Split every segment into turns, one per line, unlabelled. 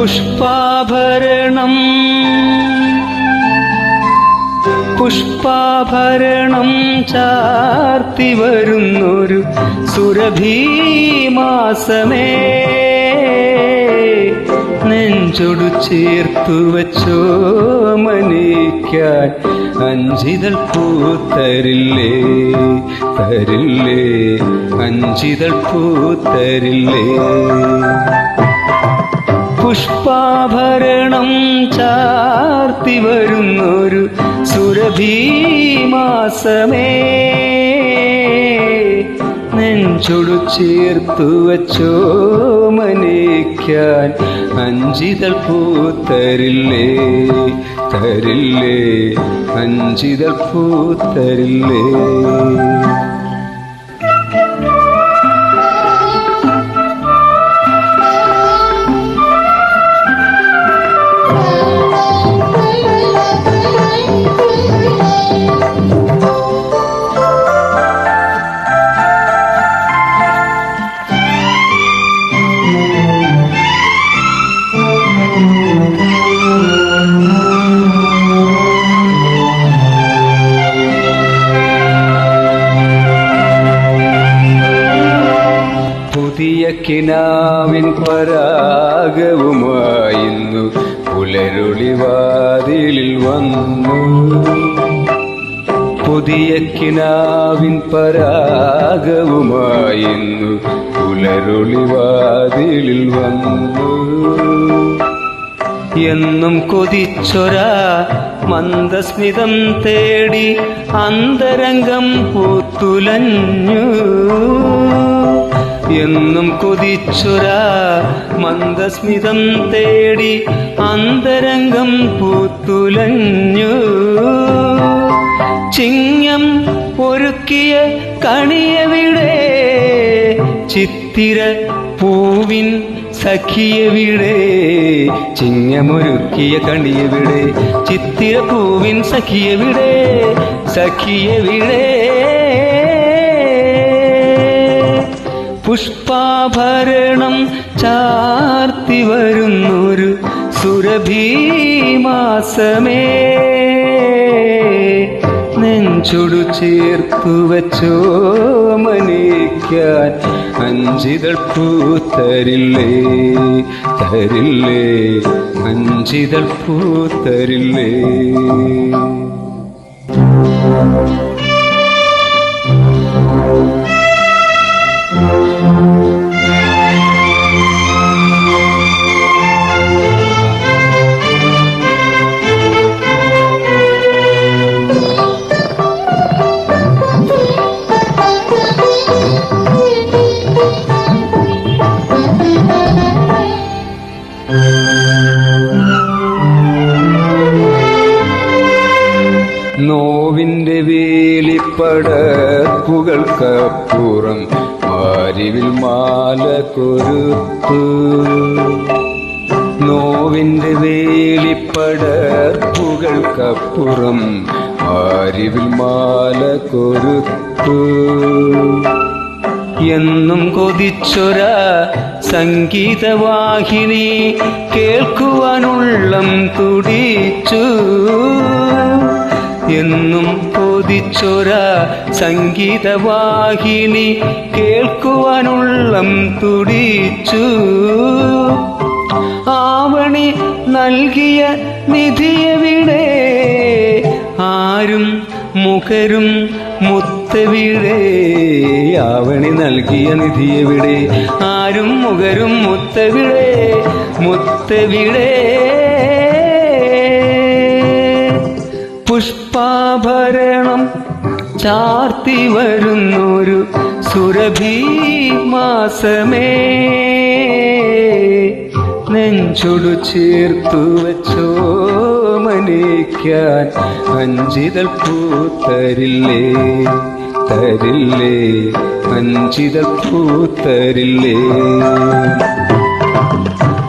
പുഷ്പാഭരണം. പുഷ്പാഭരണം ചാർത്തി വരുന്നൊരു സുരഭീമാസമേ. നെഞ്ചൊടു ചേർത്തു വച്ചോ മനിക്കാൻ അഞ്ചിതൾ പൂത്തരില്ലേ? തരില്ലേ? അഞ്ചിതൾ പൂത്തരില്ലേ? പുഷ്പാഭരണം ചാർത്തി വരുന്നൊരു സുരഭീമാസമേ. നെഞ്ചൊടു ചേർത്തു വച്ചോ മനിക്കാൻ അഞ്ചിതൾ പൂത്തരില്ലേ? തരില്ലേ? അഞ്ചിതൾ പൂത്തരില്ലേ? കിനാവിൻ പരാഗവുമായിരുന്നു. പുലരുളിവാതിലിൽ വന്നു. പുതിയ കിനാവിൻ പരാഗവുമായിരുന്നു. പുലരുളിവാതിലിൽ വന്നു. എന്നും കൊതിച്ചൊരാ മന്ദസ്മിതം തേടി അന്തരംഗം പൂത്തുലഞ്ഞു. എന്നും കൊതിച്ചൊരാ മന്ദസ്മിതം തേടി അന്തരംഗം പൂത്തുലഞ്ഞു. ചിങ്ങം ഒരുക്കിയ കണിയവിടെ ചിത്തിര പൂവിൻ സഖിയവിടെ. ചിങ്ങമൊരുക്കിയ കണിയവിടെ ചിത്തിര പൂവിൻ സഖിയവിടെ സഖിയവിടെ. പുഷ്പാഭരണം ചാർത്തി വരുന്നൊരു സുരഭീമാസമേ. നെഞ്ചൊടു ചേർത്തു വച്ചോ മനിക്കാൻ അഞ്ചിതൾ പൂത്തരില്ലേ? തരില്ലേ? അഞ്ചിതൾ പൂത്തരില്ലേ? നോവിന്റെ വേലിപ്പടക്കുകൾക്കപ്പുറം ആരിവിൽ മാല കൊരുത്തു. നോവിന്റെ വേലിപ്പടക്കുകൾക്കപ്പുറം ആരിവിൽ മാല കൊരുത്തു. എന്നും കൊതിച്ചൊര സംഗീതവാഹിനി കേൾക്കുവാനുള്ളം തുടിച്ചു. എന്നും കൊതിച്ചൊര സംഗീതവാഹിനി കേൾക്കുവാനുള്ളം തുടിച്ചു. ആവണി നൽകിയ നിധിയവിടെ ആരും മുഖരും മുത്തവിടെ ആവണി നൽകിയ നിധിയവിടെ ആരും മുഖരും മുത്തവിടെ മുത്തവിടെ പുഷ്പാഭരണം ചാർത്തി വരുന്നൊരു സുരഭീ മാസമേ നെഞ്ചൊടു ചേർത്തു വച്ചോ മനിക്കാൻ അഞ്ചിതൾ പൂത്തരില്ലേ? തരില്ലേ? അഞ്ചിതൾ പൂത്തരില്ലേ?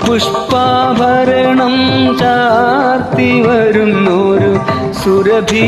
പുഷ്പാഭരണം ചാർത്തി വരുന്നൊരു സുരഭീമാസമേ